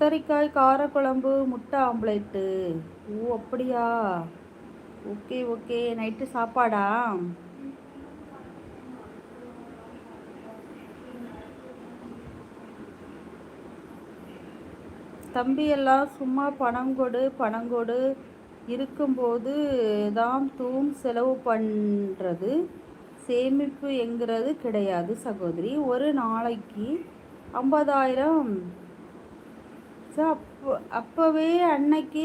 கத்தரிக்காய் காரக்குழம்பு முட்டை ஆம்லேட்டு ஓ அப்படியா? Okay okay. நைட்டு சாப்பாடா? தம்பி எல்லாம் சும்மா பணம் கொடு பணம் கொடு. இருக்கும்போது தான் தூம் செலவு பண்ணுறது சேமிப்பு என்கிறது கிடையாது சகோதரி. ஒரு நாளைக்கு ஐம்பதாயிரம் அப்போ அப்போவே அன்னைக்கு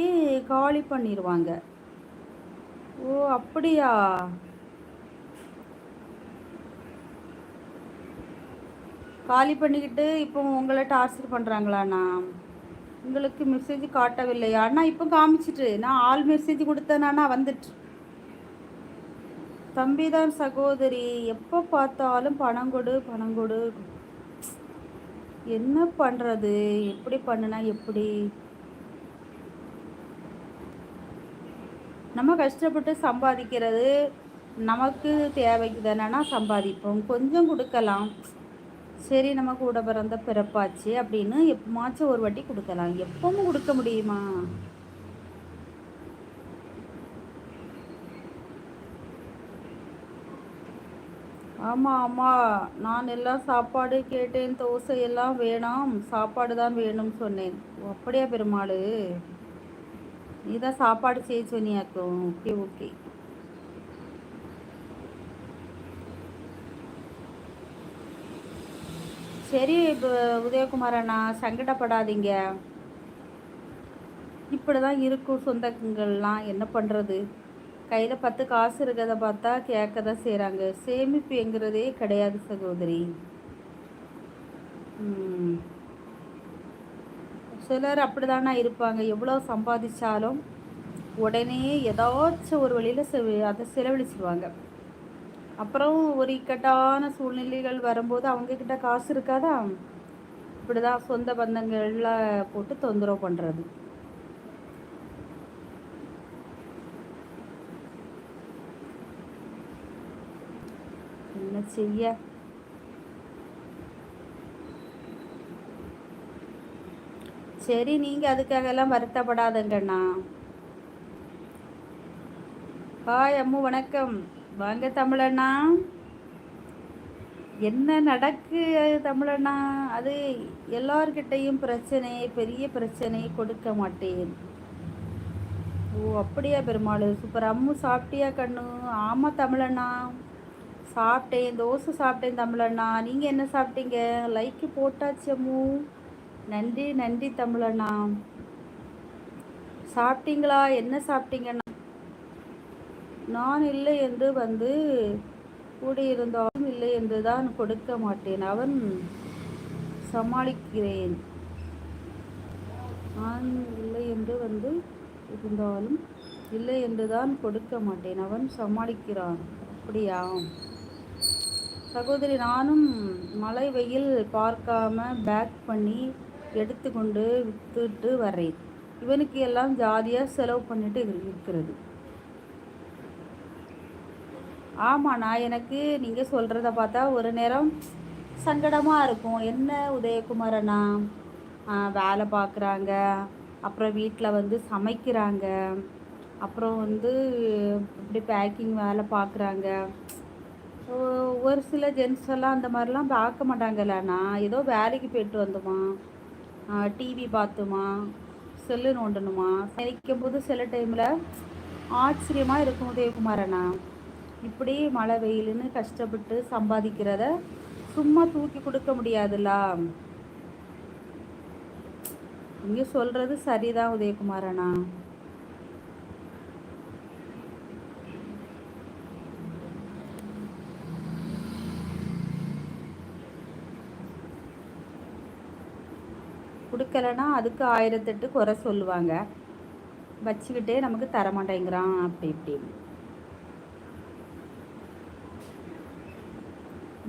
காலி பண்ணிடுவாங்க ஓ அப்படியா? காலி பண்ணிக்கிட்டு இப்போ உங்களை டார்ச்சர் பண்ணுறாங்களாண்ணா உங்களுக்கு மெசேஜ் காட்டவில்லையா? அண்ணா இப்போ காமிச்சிட்டு நான் ஆல் மெசேஜ் கொடுத்தேனாண்ணா வந்துட்டு. தம்பிதான் சகோதரி எப்போ பார்த்தாலும் பணம் கொடு பணம் கொடு. என்ன பண்ணுறது எப்படி பண்ணுனா எப்படி? நம்ம கஷ்டப்பட்டு சம்பாதிக்கிறது நமக்கு தேவைக்கு தானேனா சம்பாதிப்போம். கொஞ்சம் கொடுக்கலாம். சரி நம்ம கூட பிறந்த பிறப்பாச்சு அப்படின்னு எப்பமாச்சும் ஒரு வாட்டி கொடுக்கலாம். எப்பவும் கொடுக்க முடியுமா? ஆமாம் ஆமாம் நான் எல்லாம் சாப்பாடு கேட்டேன். தோசை எல்லாம் வேணாம். சாப்பாடு தான் வேணும்னு சொன்னேன். அப்படியா பெருமாள்? நீ தான் சாப்பாடு செய்ய சொன்னியாக்கும் ஓகே ஓகே. சரி இப்போ உதயகுமார் அண்ணா சங்கடப்படாதீங்க. இப்படி தான் இருக்கும் சொந்தங்கள்லாம். என்ன பண்ணுறது கையில் பத்து காசு இருக்கிறத பார்த்தா கேட்க தான் செய்கிறாங்க சேமிப்புங்கிறதே கிடையாது சகோதரி. சிலர் அப்படி தானே இருப்பாங்க. எவ்வளோ சம்பாதிச்சாலும் உடனே ஏதாச்சும் ஒரு வழியில் செ அதை செலவழிச்சிருவாங்க. அப்புறம் ஒரு இக்கட்டான சூழ்நிலைகள் வரும்போது அவங்கக்கிட்ட காசு இருக்காதா? இப்படி தான் சொந்த பந்தங்கள்லாம் போட்டு தொந்தரவு பண்ணுறது நான் செய்ய. சரி நீங்கள் அதுக்காக எல்லாம் வருத்தப்படாதங்கண்ணா. ஹாய் அம்மு வணக்கம். வாங்க தமிழண்ணா. என்ன நடக்கு தமிழண்ணா? அது எல்லார்கிட்டையும் பிரச்சனை பெரிய பிரச்சனை கொடுக்க மாட்டேன். ஓ அப்படியா பெருமாள்? சூப்பர். அம்மு சாப்பிட்டியா கண்ணு? ஆமாம் தமிழண்ணா. சாப்பிட்டேன் தோசை சாப்பிட்டேன் தமிழண்ணா. நீங்கள் என்ன சாப்பிட்டீங்க? லைக்கு போட்டாச்சு அம்மு. நன்றி நன்றி தமிழண்ணா. சாப்பிட்டீங்களா? என்ன சாப்பிட்டீங்கண்ணா? நான் இல்லை என்று வந்து கூடியிருந்தாலும் இல்லை என்று தான் கொடுக்க மாட்டேன். அவன் சமாளிக்கிறேன். நான் இல்லை என்று வந்து இருந்தாலும் இல்லை என்று தான் கொடுக்க மாட்டேன். அவன் சமாளிக்கிறான். அப்படியா? சகோதரி நானும் மழை வெயில் பார்க்காம பேக் பண்ணி எடுத்துக்கொண்டு விற்றுட்டு வர்றேன். இவனுக்கு எல்லாம் ஜாலியாக செலவு பண்ணிட்டு இருக்கிறது. ஆமாண்ணா எனக்கு நீங்கள் சொல்கிறத பார்த்தா ஒரு நேரம் சங்கடமாக இருக்கும். என்ன உதயகுமாரண்ணா? வேலை பார்க்குறாங்க. அப்புறம் வீட்டில் வந்து சமைக்கிறாங்க. அப்புறம் வந்து இப்படி பேக்கிங் வேலை பார்க்குறாங்க. ஒரு சில ஜென்ஸ் எல்லாம் அந்த மாதிரிலாம் பார்க்க மாட்டாங்கல்லண்ணா ஏதோ வேலைக்கு போயிட்டு வந்தோமா? டிவி பார்த்துமா? செல்லு நோண்டணுமா? நினைக்கும் போது சில டைமில் ஆச்சரியமாக இருக்கும் உதயகுமாரண்ணா. இப்படி மழை வெயிலுன்னு கஷ்டப்பட்டு சம்பாதிக்கிறத சும்மா தூக்கி கொடுக்க முடியாதுல்ல. இங்கே சொல்கிறது சரிதான் உதயகுமாரண்ணா. கொடுக்கலன்னா அதுக்கு ஆயிரத்தெட்டு குறை சொல்லுவாங்க. வச்சுக்கிட்டே நமக்கு தரமாட்டேங்கிறான் அப்படி இப்படின்னு.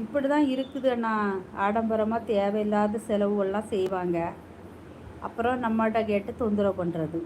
இப்படி தான் இருக்குது அண்ணா. ஆடம்பரமாக தேவையில்லாத செலவுகள்லாம் செய்வாங்க. அப்புறம் நம்மகிட்ட கேட்டு தொந்தரவு பண்ணுறது